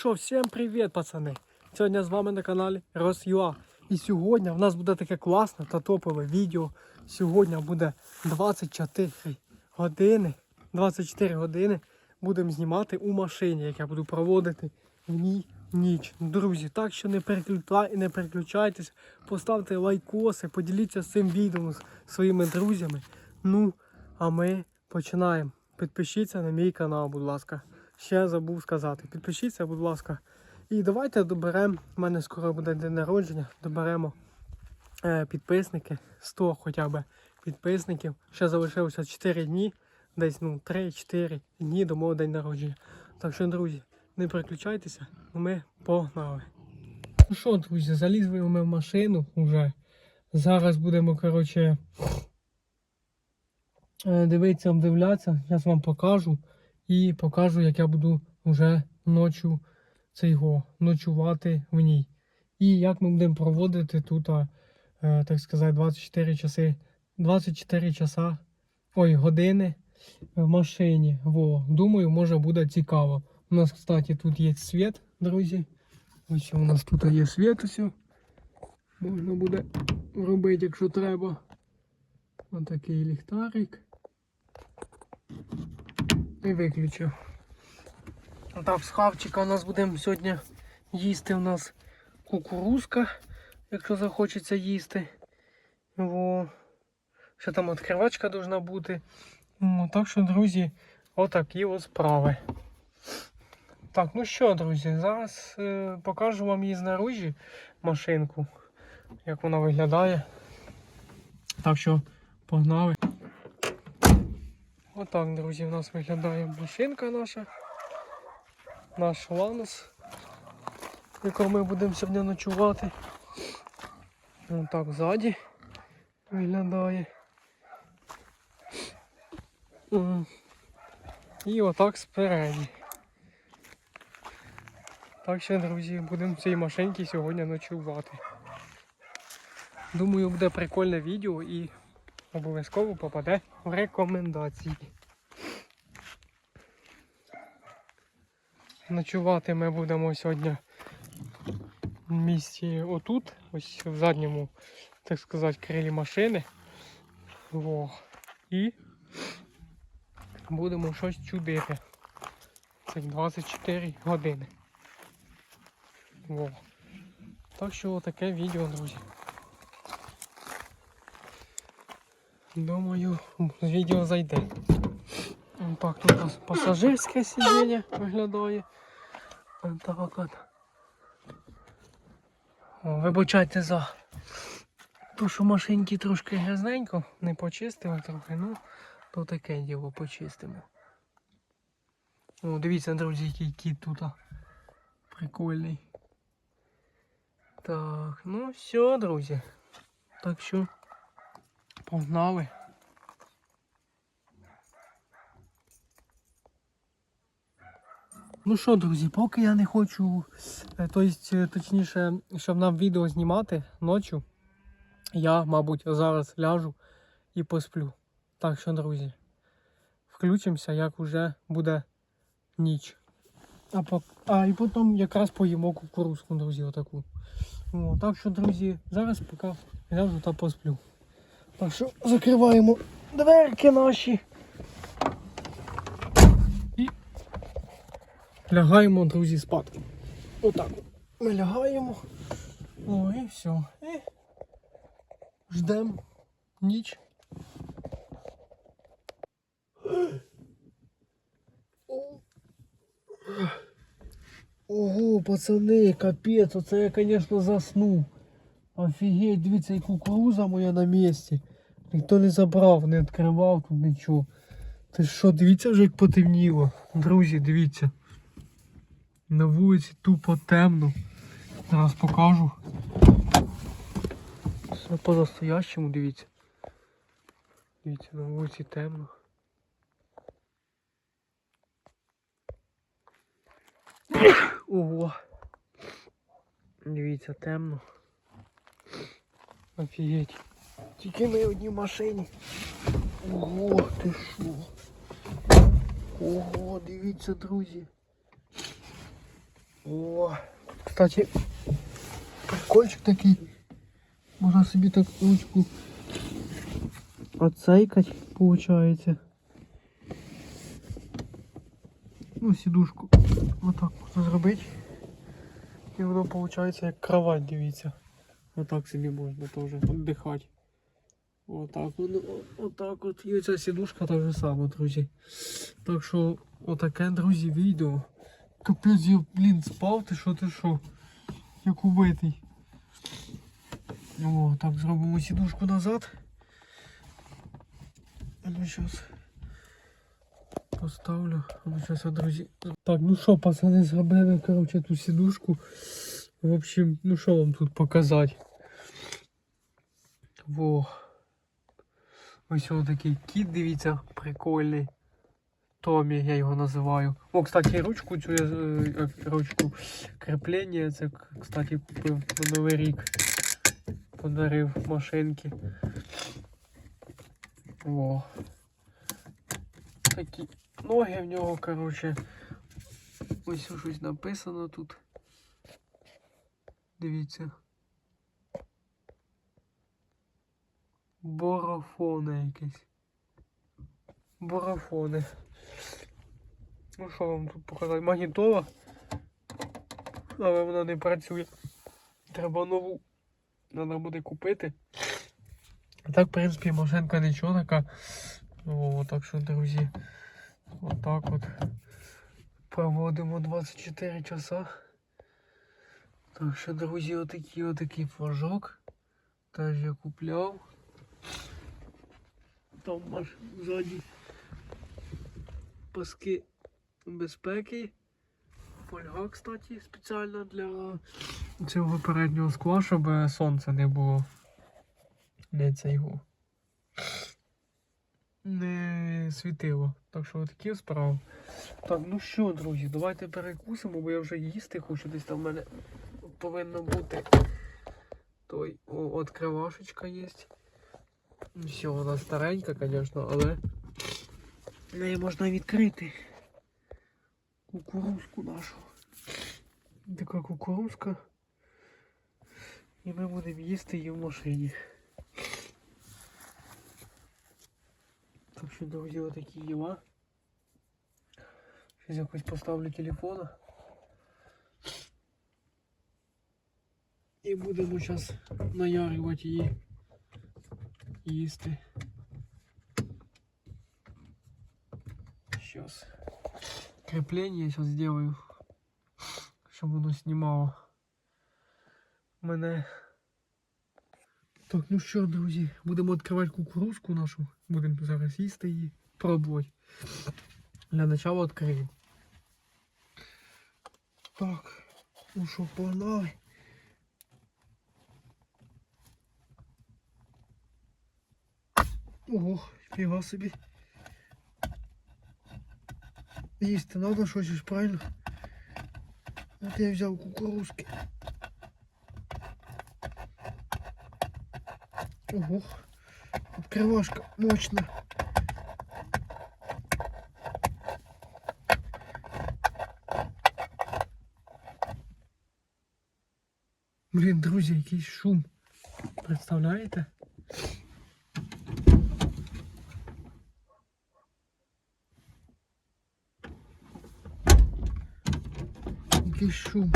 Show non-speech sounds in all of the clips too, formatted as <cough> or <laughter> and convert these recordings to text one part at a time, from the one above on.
Що, всім привіт, пацани! Сьогодні з вами на каналі Росюа. І сьогодні в нас буде таке класне та топове відео. Сьогодні буде 24 години. 24 години будемо знімати у машині, як я буду проводити в ній ніч. Друзі, так що не переключай, не переключайтесь, поставте лайкоси, поділіться цим відео з своїми друзями. Ну, а ми починаємо. Підпишіться на мій канал, будь ласка. Ще забув сказати. Підпишіться, будь ласка. І давайте доберемо. У мене скоро буде день народження. Доберемо е, підписники. 100 хоча б підписників. Ще залишилося 4 дні. Десь ну 3-4 дні до мого день народження. Так що, друзі, не переключайтеся, ми погнали. Ну що, друзі, залізли ми в машину вже. Зараз будемо, коротше, е, дивитися, обдивлятися. Зараз вам покажу. І покажу, як я буду вже ночі цього ночувати в ній. І як ми будемо проводити тут, е, так сказати, 24 часи, 24 часа, ой, години в машині. Во, думаю, може буде цікаво. У нас, кстати, тут є світ, друзі. Ось у нас тут є світ усе. Можна буде робити, якщо треба. Ось такий ліхтарик. І виключив. Так, з хавчика у нас будемо сьогодні їсти у нас кукурузка, якщо захочеться їсти. Во. Ще там відкривачка должна бути. Ну, так що, друзі, отакі от справи. Так, ну що, друзі, зараз е, покажу вам її знаружі машинку, як вона виглядає. Так що, погнали. Отак, друзі, у нас виглядає машинка наша. Наш ланос, в якому ми будемо сьогодні ночувати. Отак ззаді виглядає. І отак спереді. Так що, друзі, будемо в цій машинці сьогодні ночувати. Думаю, буде прикольне відео і обов'язково попаде в рекомендації. Ночувати ми будемо сьогодні в місці отут, ось в задньому, так сказати, крилі машини. Во. І будемо щось чудити. Це 24 години. Во. Так що таке відео, друзі. Думаю, відео зайде. Так, тут пасажирське сидіння виглядає. Так от. Вибачайте за те, що машинки трошки грязненько, не почистили трохи, ну то таке діло почистимо. О, дивіться, друзі, який кіт тут. Прикольний. Так, ну все, друзі. Так що погнали. Ну що, друзі, поки я не хочу, то есть, е, точніше, щоб нам відео знімати ночі, я, мабуть, зараз ляжу і посплю. Так що, друзі, включимося, як вже буде ніч. А, по... а і потім якраз поїмо кукурузку, друзі, отаку. О, так що, друзі, зараз поки ляжу та посплю. Так що закриваємо дверки наші. І лягаємо, друзі, спадки. Отак. Ми лягаємо. О, і все. І ждемо ніч. Ого, пацани, капець, оце я, звісно, заснув. Офігеть, дивіться, і кукуруза моя на місці. Ніхто не забрав, не відкривав тут нічого. Ти що, дивіться вже як потемніло. Друзі, дивіться. На вулиці тупо темно. Зараз покажу. Все по-настоящему, дивіться. Дивіться, на вулиці темно. Ого. Дивіться, темно. Офігеть. Тільки ми одні в машині. Ого, ти що? Ого, дивіться, друзі. О, кстати, прикольчик такий. Можна собі так ручку оцейкать, получається. Ну, сідушку отак можна зробити. І воно виходить як кровать, дивіться. Отак собі можна теж віддихати. Отак воно, отак от. І оця сідушка так же само, друзі. Так що, отаке, друзі, відео. Капець, я, блін, спав, ти що, ти що? Як убитий. О, так, зробимо сідушку назад. Ну зараз поставлю. Ну зараз, друзі. Так, ну що, пацани, зробили, коротше, ту сідушку. В общем, ну що вам тут показати? Во. Ось ось такий кіт, дивіться, прикольний. Томі, я його називаю. О, кстати, ручку цю я, е, ручку кріплення, це, кстати, на Новий рік. Подарив машинки. Во. Такі ноги в нього, коротше. Ось щось написано тут. Дивіться. Борофони якісь. Борофони. Ну що вам тут показати? Магнітола. Але вона не працює. Треба нову. Треба буде купити. А так, в принципі, машинка нічого така. О, так що, друзі, отак от проводимо 24 часа. Так що, друзі, отакий отакий флажок. Теж я купляв. Там аж ззаді паски безпеки. Фольга, кстати, спеціально для цього переднього скла, щоб сонце не було. Не цього. Не світило. Так що такі справи. Так, ну що, друзі, давайте перекусимо, бо я вже їсти хочу. Десь там в мене повинно бути. Той о, от кривашечка є. Все, вона старенька, звісно, але неї можна відкрити. Кукурузку нашу. Така кукурузка. І ми будемо їсти її в машині. Так що, друзі, отакі діла. Зараз якось поставлю телефона. І будемо зараз наярювати її їсти. Сейчас. Крепление сейчас сделаю, щоб воно знімало мене. Так, ну що, друзі, будемо відкривати кукурузку нашу. Будемо зараз їсти її, пробувати. Для начала відкриємо. Так, ну що, погнали. Ого, фіга собі. Їсти надо щось ж правильно. От я взяв кукурузки. Ого, открывашка мощно. Блін, друзі, якийсь шум. Представляєте? Якийсь шум.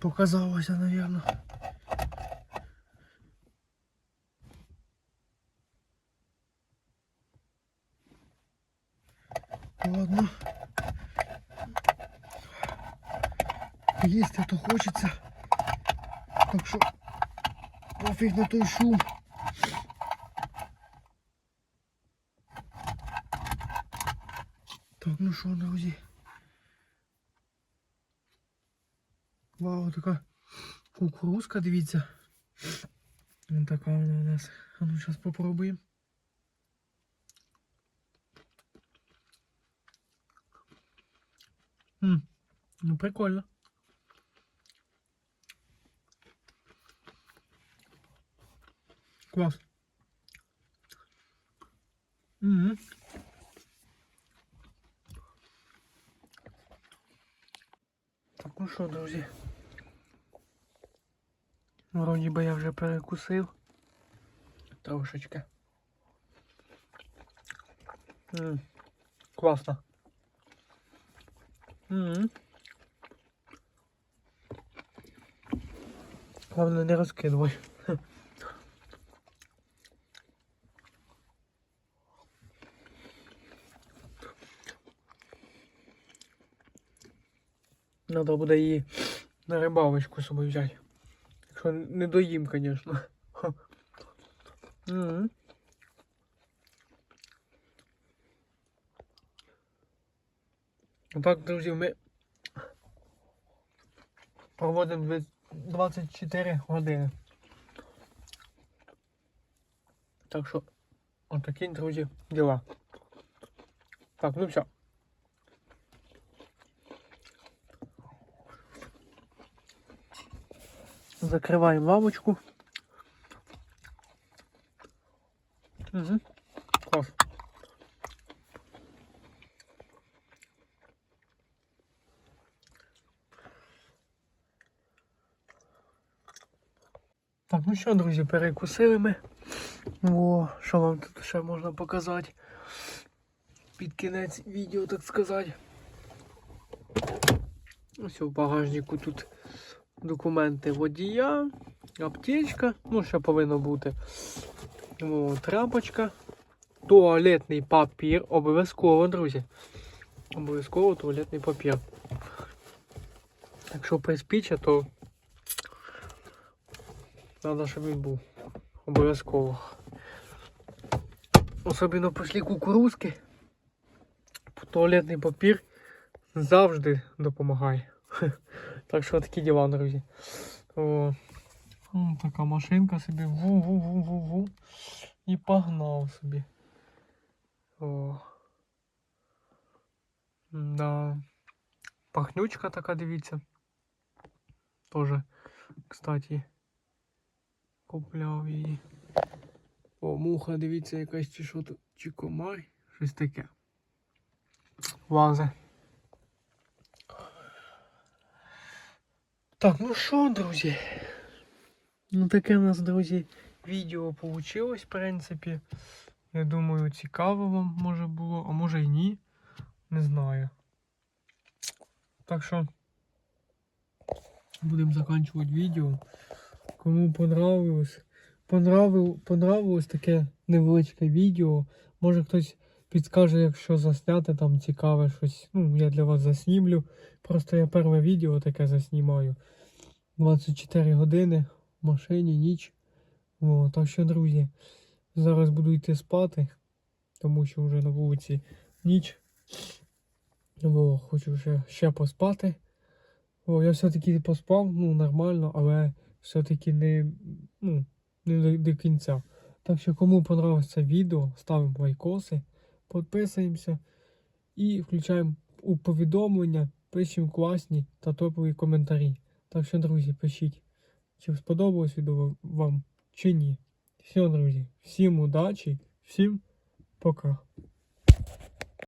Показалося, наверное. Ладно. Їсти то хочеться. Так що пофіг на той шум. Так, ну що, друзі. Вау, така кукурузка, дивіться. Ось така вона у нас. А ну зараз попробуємо. М, Ну, прикольно. Клас. Мгм. Так, ну що, друзі. Вроді би я вже перекусив. Трошечки. М, Класно. М. Главное не розкидувай. Надо буде її на рибалочку собою взяти. Якщо не доїм, звісно. Так, друзі, ми проводимо дві- 24 години. Так що, отакі, друзі, діла. Так, ну все. Закриваємо лавочку. Угу. Клас. Так, ну що, друзі, перекусили ми. О, що вам тут ще можна показати? Під кінець відео, так сказати. Ось в багажнику тут документи водія, аптечка, ну ще повинно бути. О, тряпочка, туалетний папір, обов'язково, друзі. Обов'язково туалетний папір. Якщо приспіче, то треба, щоб він був. Обов'язково. Особливо після кукурузки. Туалетний папір завжди допомагає. <laughs> Так що такі діла, друзі. О, М, така машинка собі ву-ву-ву-ву-ву. І погнав собі. О. Да. Пахнючка така, дивіться. Тоже, кстати, купляв її. О, муха, дивіться, якась чи що тут, чи комар, щось таке. Лазе. Так, ну що, друзі? Ну таке в нас, друзі, відео вийшло, в принципі. Я думаю, цікаво вам може було, а може і ні. Не знаю. Так що будемо закінчувати відео. Кому понравилось, понравив, понравилось таке невеличке відео. Може хтось підскаже, якщо засняти там цікаве щось. Ну, я для вас заснімлю. Просто я перше відео таке заснімаю. 24 години в машині, ніч. О, так що, друзі, зараз буду йти спати, тому що вже на вулиці ніч. О, хочу ще, ще поспати. О, я все-таки поспав, ну, нормально, але все-таки не, ну, не до, до кінця. Так що, кому понравилось відео, ставимо лайкоси, підписуємося і включаємо у повідомлення, пишемо класні та топові коментарі. Так що, друзі, пишіть, чи сподобалось відео вам чи ні. Все, друзі, всім удачі, всім пока.